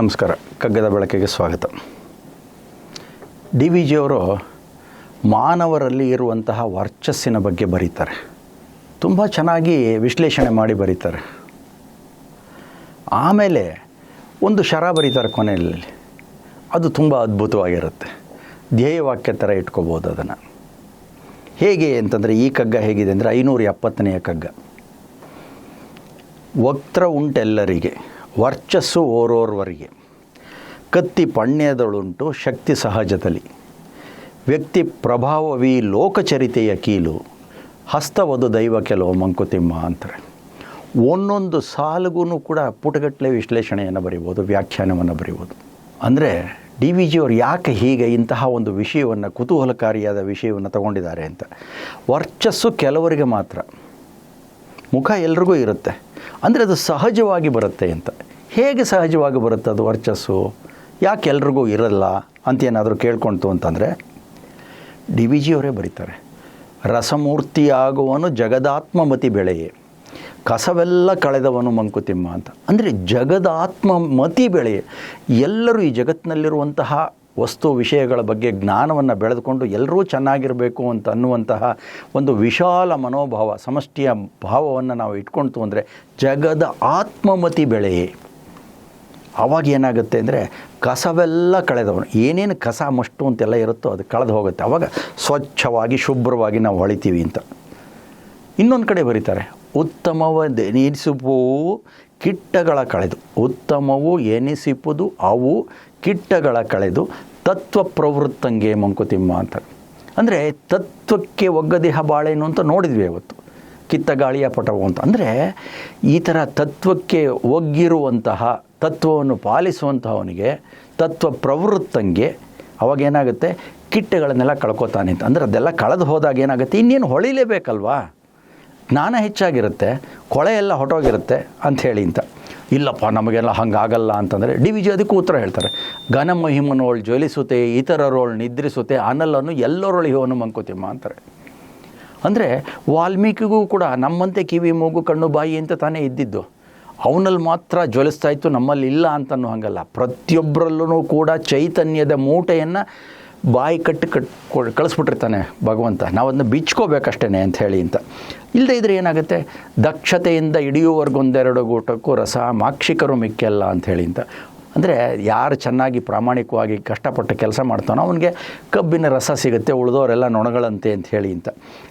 ನಮಸ್ಕಾರ. ಕಗ್ಗದ ಬೆಳಕಿಗೆ ಸ್ವಾಗತ. ಡಿ ವಿ ಜಿಯವರು ಮಾನವರಲ್ಲಿ ಇರುವಂತಹ ವರ್ಚಸ್ಸಿನ ಬಗ್ಗೆ ಬರೀತಾರೆ. ತುಂಬ ಚೆನ್ನಾಗಿ ವಿಶ್ಲೇಷಣೆ ಮಾಡಿ ಬರೀತಾರೆ. ಆಮೇಲೆ ಒಂದು ಶರ ಬರೀತಾರೆ ಕೊನೆಯಲ್ಲಿ. ಅದು ತುಂಬ ಅದ್ಭುತವಾಗಿರುತ್ತೆ. ಧ್ಯೇಯವಾಕ್ಯ ಥರ ಇಟ್ಕೋಬೋದು ಅದನ್ನು. ಹೇಗೆ ಅಂತಂದರೆ ಈ ಕಗ್ಗ ಹೇಗಿದೆ ಅಂದರೆ ಐನೂರ ಎಪ್ಪತ್ತನೆಯ ಕಗ್ಗ. ವಕ್ರ ಉಂಟೆಲ್ಲರಿಗೆ ವರ್ಚಸ್ಸು ಓರೋರ್ವರಿಗೆ. ಕತ್ತಿ ಪಣ್ಯದಳುಂಟು ಶಕ್ತಿ ಸಹಜದಲ್ಲಿ. ವ್ಯಕ್ತಿ ಪ್ರಭಾವವಿ ಲೋಕಚರಿತೆಯ ಕೀಲು, ಹಸ್ತವದು ದೈವ ಕೆಲವು ಮಂಕುತಿಮ್ಮ ಅಂತಾರೆ. ಒಂದೊಂದು ಸಾಲಿಗೂ ಕೂಡ ಪುಟಗಟ್ಟಲೆ ವಿಶ್ಲೇಷಣೆಯನ್ನು ಬರೀಬೋದು, ವ್ಯಾಖ್ಯಾನವನ್ನು ಬರೀಬೋದು. ಅಂದರೆ ಡಿ ವಿ ಜಿಯವರು ಯಾಕೆ ಹೀಗೆ ಇಂತಹ ಒಂದು ವಿಷಯವನ್ನು, ಕುತೂಹಲಕಾರಿಯಾದ ವಿಷಯವನ್ನು ತಗೊಂಡಿದ್ದಾರೆ ಅಂತ. ವರ್ಚಸ್ಸು ಕೆಲವರಿಗೆ ಮಾತ್ರ. ಮುಖ ಎಲ್ರಿಗೂ ಇರುತ್ತೆ. ಅಂದರೆ ಅದು ಸಹಜವಾಗಿ ಬರುತ್ತೆ ಅಂತ. ಹೇಗೆ ಸಹಜವಾಗಿ ಬರುತ್ತೆ ಅದು ವರ್ಚಸ್ಸು? ಯಾಕೆ ಎಲ್ರಿಗೂ ಇರಲ್ಲ ಅಂತ ಏನಾದರೂ ಕೇಳ್ಕೊಳ್ತು ಅಂತಂದರೆ, ಡಿ ವಿ ಜಿಯವರೇ ಬರೀತಾರೆ. ರಸಮೂರ್ತಿಯಾಗುವನು ಜಗದಾತ್ಮಮತಿ ಬೆಳೆಯೇ. ಕಸವೆಲ್ಲ ಕಳೆದವನು ಮಂಕುತಿಮ್ಮ ಅಂತ. ಅಂದರೆ ಜಗದಾತ್ಮ ಮತಿ ಬೆಳೆಯೇ. ಎಲ್ಲರೂ ಈ ಜಗತ್ತಿನಲ್ಲಿರುವಂತಹ ವಸ್ತು ವಿಷಯಗಳ ಬಗ್ಗೆ ಜ್ಞಾನವನ್ನು ಬೆಳೆದುಕೊಂಡು ಎಲ್ಲರೂ ಚೆನ್ನಾಗಿರಬೇಕು ಅಂತ ಅನ್ನುವಂತಹ ಒಂದು ವಿಶಾಲ ಮನೋಭಾವ, ಸಮಷ್ಟಿಯ ಭಾವವನ್ನು ನಾವು ಇಟ್ಕೊಳ್ತು ಅಂದರೆ ಜಗದ ಆತ್ಮಮತಿ ಬೆಳೆಯೇ. ಆವಾಗ ಏನಾಗುತ್ತೆ ಅಂದರೆ ಕಸವೆಲ್ಲ ಕಳೆದವನು, ಏನೇನು ಕಸ ಮಷ್ಟು ಅಂತೆಲ್ಲ ಇರುತ್ತೋ ಅದು ಕಳೆದು ಹೋಗುತ್ತೆ. ಆವಾಗ ಸ್ವಚ್ಛವಾಗಿ, ಶುಭ್ರವಾಗಿ ನಾವು ಹೊಳಿತೀವಿ ಅಂತ. ಇನ್ನೊಂದು ಕಡೆ ಬರೀತಾರೆ ಉತ್ತಮವಾದ ಎನಿಸಿಪುವು ಕಿಟ್ಟಗಳ ಕಳೆದು, ಉತ್ತಮವು ಎನಿಸಿಪುದು, ಅವು ಕಿಟ್ಟಗಳ ಕಳೆದು, ತತ್ವ ಪ್ರವೃತ್ತಂಗೆ ಮಂಕುತಿಮ್ಮ ಅಂತ. ಅಂದರೆ ತತ್ವಕ್ಕೆ ಒಗ್ಗದೇಹ ಬಾಳೆನು ಅಂತ ನೋಡಿದ್ವಿ ಅವತ್ತು. ಕಿತ್ತ ಗಾಳಿಯ ಪಟವು ಅಂತ. ಅಂದರೆ ಈ ಥರ ತತ್ವಕ್ಕೆ ಒಗ್ಗಿರುವಂತಹ ತತ್ವವನ್ನು ಪಾಲಿಸುವಂಥವನಿಗೆ ತತ್ವ ಪ್ರವೃತ್ತಂಗೆ ಅವಾಗ ಏನಾಗುತ್ತೆ? ಕಿಟ್ಟಗಳನ್ನೆಲ್ಲ ಕಳ್ಕೊತಾನೆ ಅಂತ. ಅಂದರೆ ಅದೆಲ್ಲ ಕಳೆದು ಹೋದಾಗ ಏನಾಗುತ್ತೆ? ಇನ್ನೇನು ಹೊಳಿಲೇಬೇಕಲ್ವಾ? ಜ್ಞಾನ ಹೆಚ್ಚಾಗಿರುತ್ತೆ, ಕೊಳೆ ಎಲ್ಲ ಹೊಟ್ಟೋಗಿರುತ್ತೆ ಅಂಥೇಳಿ ಅಂತ. ಇಲ್ಲಪ್ಪ, ನಮಗೆಲ್ಲ ಹಂಗಾಗಲ್ಲ ಅಂತಂದರೆ ಡಿ ವಿ ಜಿ ಅದಕ್ಕೂ ಉತ್ತರ ಹೇಳ್ತಾರೆ. ಘನ ಮಹಿಮನೋಳು ಜ್ವಲಿಸುತ್ತೆ, ಇತರರೋಳು ನಿದ್ರಿಸುತ್ತೆ ಅನಲನ್ನು ಎಲ್ಲರೊಳಿಹೋನು ಮಂಕುತಿಮ್ಮ ಅಂತಾರೆ. ಅಂದರೆ ವಾಲ್ಮೀಕಿಗೂ ಕೂಡ ನಮ್ಮಂತೆ ಕಿವಿ ಮೂಗು ಕಣ್ಣು ಬಾಯಿ ಅಂತ ತಾನೇ ಇದ್ದಿದ್ದು. ಅವನಲ್ಲಿ ಮಾತ್ರ ಜ್ವಲಿಸ್ತಾ ಇತ್ತು, ನಮ್ಮಲ್ಲಿ ಇಲ್ಲ ಅಂತನೂ ಹಂಗಲ್ಲ. ಪ್ರತಿಯೊಬ್ಬರಲ್ಲೂ ಕೂಡ ಚೈತನ್ಯದ ಮೂಟೆಯನ್ನು ಬಾಯಿ ಕಟ್ಟಿ ಕಟ್ ಕಳಿಸ್ಬಿಟ್ಟಿರ್ತಾನೆ ಭಗವಂತ. ನಾವು ಅದನ್ನ ಬಿಚ್ಕೋಬೇಕಷ್ಟೇ ಅಂತ ಹೇಳಿ ಅಂತ. ಇಲ್ಲದೆ ಇದ್ರೆ ಏನಾಗುತ್ತೆ? ದಕ್ಷತೆಯಿಂದ ಇಡಿಯುವವರೆಗೊಂದೆರಡು ಗೂಟಕ್ಕೂ ರಸ, ಮಾಕ್ಷಿಕರು ಮಿಕ್ಕೆಲ್ಲ ಅಂತ ಹೇಳಿ ಅಂತ. ಅಂದರೆ ಯಾರು ಚೆನ್ನಾಗಿ ಪ್ರಾಮಾಣಿಕವಾಗಿ ಕಷ್ಟಪಟ್ಟು ಕೆಲಸ ಮಾಡ್ತಾನೋ ಅವನಿಗೆ ಕಬ್ಬಿನ ರಸ ಸಿಗುತ್ತೆ ಉಳಿದವರೆಲ್ಲ ನೊಣಗಳಂತೆ ಅಂತ ಹೇಳಿ ಅಂತ.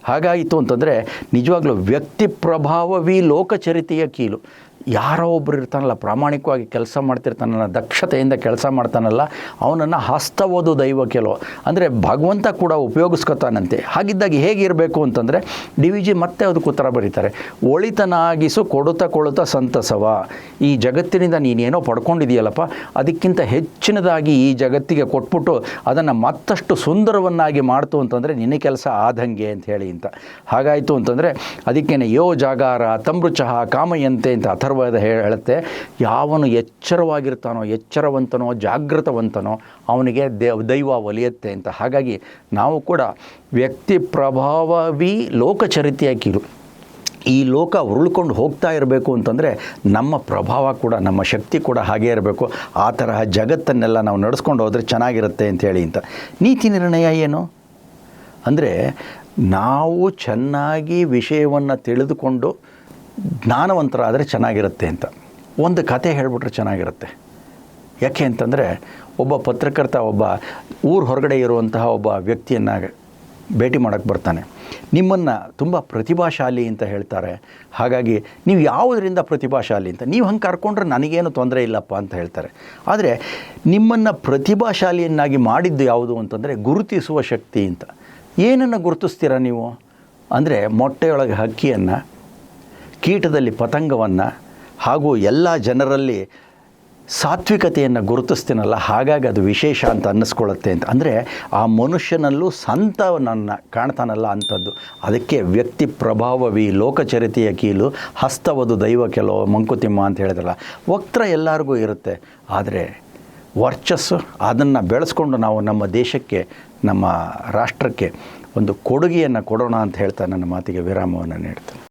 ಹಾಗಾಯಿತು ಅಂತಂದರೆ ನಿಜವಾಗ್ಲೂ ವ್ಯಕ್ತಿ ಪ್ರಭಾವವಿ ಲೋಕಚರಿತೆಯ ಕೀಲು. ಯಾರೋ ಒಬ್ಬರು ಇರ್ತಾನಲ್ಲ, ಪ್ರಾಮಾಣಿಕವಾಗಿ ಕೆಲಸ ಮಾಡ್ತಿರ್ತಾನಲ್ಲ, ದಕ್ಷತೆಯಿಂದ ಕೆಲಸ ಮಾಡ್ತಾನಲ್ಲ, ಅವನನ್ನು ಹಸ್ತವೋದು ದೈವ ಕೆಲವು ಅಂದರೆ ಭಗವಂತ ಕೂಡ ಉಪಯೋಗಿಸ್ಕೊತಾನಂತೆ. ಹಾಗಿದ್ದಾಗ ಹೇಗಿರಬೇಕು ಅಂತಂದರೆ, ಡಿ ವಿ ಜಿ ಮತ್ತೆ ಅದಕ್ಕೆ ಉತ್ತರ ಬರೀತಾರೆ. ಒಳಿತನಾಗಿಸು, ಕೊಡುತ್ತ ಕೊಳುತ್ತ ಸಂತಸವ. ಈ ಜಗತ್ತಿನಿಂದ ನೀನೇನೋ ಪಡ್ಕೊಂಡಿದೆಯಲ್ಲಪ್ಪ, ಅದಕ್ಕಿಂತ ಹೆಚ್ಚಿನದಾಗಿ ಈ ಜಗತ್ತಿಗೆ ಕೊಟ್ಬಿಟ್ಟು ಅದನ್ನು ಮತ್ತಷ್ಟು ಸುಂದರವನ್ನಾಗಿ ಮಾಡ್ತು ಅಂತಂದರೆ ನಿನ್ನ ಕೆಲಸ ಆದಂಗೆ ಅಂತ ಹೇಳಿ ಅಂತ. ಹಾಗಾಯಿತು ಅಂತಂದರೆ, ಅದಕ್ಕೇನೆ ಯೋ ಜಾಗಾರ ತಮೃಚಃ ಕಾಮಯಂತೆ ಅಂತ ಅಥರ್ವದ ಹೇಳುತ್ತೆ, ಯಾವನು ಎಚ್ಚರವಾಗಿರ್ತಾನೋ, ಎಚ್ಚರವಂತನೋ, ಜಾಗೃತವಂತನೋ, ಅವನಿಗೆ ದೇವ್ ದೈವ ಒಲಿಯುತ್ತೆ ಅಂತ. ಹಾಗಾಗಿ ನಾವು ಕೂಡ ವ್ಯಕ್ತಿ ಪ್ರಭಾವವಿ ಲೋಕಚರಿತೆಯ ಈ ಲೋಕ ಉರುಳ್ಕೊಂಡು ಹೋಗ್ತಾ ಇರಬೇಕು ಅಂತಂದರೆ ನಮ್ಮ ಪ್ರಭಾವ ಕೂಡ, ನಮ್ಮ ಶಕ್ತಿ ಕೂಡ ಹಾಗೇ ಇರಬೇಕು. ಆ ತರಹ ಜಗತ್ತನ್ನೆಲ್ಲ ನಾವು ನಡೆಸ್ಕೊಂಡು ಹೋದರೆ ಚೆನ್ನಾಗಿರುತ್ತೆ ಅಂತೇಳಿ ಅಂತ. ನೀತಿ ನಿರ್ಣಯ ಏನು? ಅಂದರೆ ನಾವು ಚೆನ್ನಾಗಿ ವಿಷಯವನ್ನು ತಿಳಿದುಕೊಂಡು ಜ್ಞಾನವಂತರಾದರೆ ಚೆನ್ನಾಗಿರುತ್ತೆ ಅಂತ. ಒಂದು ಕತೆ ಹೇಳಿಬಿಟ್ರೆ ಚೆನ್ನಾಗಿರುತ್ತೆ. ಯಾಕೆ ಅಂತಂದರೆ ಒಬ್ಬ ಪತ್ರಕರ್ತ, ಒಬ್ಬ ಊರು ಹೊರಗಡೆ ಇರುವಂತಹ ಒಬ್ಬ ವ್ಯಕ್ತಿಯನ್ನು ಭೇಟಿ ಮಾಡೋಕ್ಕೆ ಬರ್ತಾನೆ. ನಿಮ್ಮನ್ನು ತುಂಬ ಪ್ರತಿಭಾಶಾಲಿ ಅಂತ ಹೇಳ್ತಾರೆ. ಹಾಗಾಗಿ ನೀವು ಯಾವುದರಿಂದ ಪ್ರತಿಭಾಶಾಲಿ ಅಂತ? ನೀವು ಹಂಗೆ ಕರ್ಕೊಂಡ್ರೆ ನನಗೇನು ತೊಂದರೆ ಇಲ್ಲಪ್ಪ ಅಂತ ಹೇಳ್ತಾರೆ. ಆದರೆ ನಿಮ್ಮನ್ನು ಪ್ರತಿಭಾಶಾಲಿಯನ್ನಾಗಿ ಮಾಡಿದ್ದು ಯಾವುದು ಅಂತಂದರೆ ಗುರುತಿಸುವ ಶಕ್ತಿ ಅಂತ. ಏನನ್ನು ಗುರುತಿಸ್ತೀರಾ ನೀವು? ಅಂದರೆ ಮೊಟ್ಟೆಯೊಳಗೆ ಹಕ್ಕಿಯನ್ನು ಕೀಟದಲ್ಲಿ ಪತಂಗವನ್ನು ಹಾಗೂ ಎಲ್ಲ ಜನರಲ್ಲಿ ಸಾತ್ವಿಕತೆಯನ್ನು ಗುರುತಿಸ್ತೀನಲ್ಲ, ಹಾಗಾಗಿ ಅದು ವಿಶೇಷ ಅಂತ ಅನ್ನಿಸ್ಕೊಳ್ಳುತ್ತೆ ಅಂತ. ಅಂದರೆ ಆ ಮನುಷ್ಯನಲ್ಲೂ ಸಂತನನ್ನು ಕಾಣ್ತಾನಲ್ಲ ಅಂಥದ್ದು. ಅದಕ್ಕೆ ವ್ಯಕ್ತಿ ಪ್ರಭಾವವಿ ಲೋಕಚರಿತೆಯ ಕೀಲು, ಹಸ್ತವದು ದೈವ ಕೆಲವು ಮಂಕುತಿಮ್ಮ ಅಂತ ಹೇಳಿದ್ರಲ್ಲ, ವಕ್ತ್ರ ಎಲ್ಲರಿಗೂ ಇರುತ್ತೆ. ಆದರೆ ವರ್ಚಸ್ಸು, ಅದನ್ನು ಬೆಳೆಸ್ಕೊಂಡು ನಾವು ನಮ್ಮ ದೇಶಕ್ಕೆ, ನಮ್ಮ ರಾಷ್ಟ್ರಕ್ಕೆ ಒಂದು ಕೊಡುಗೆಯನ್ನು ಕೊಡೋಣ ಅಂತ ಹೇಳ್ತಾ ನನ್ನ ಮಾತಿಗೆ ವಿರಾಮವನ್ನು ನೀಡ್ತೇನೆ.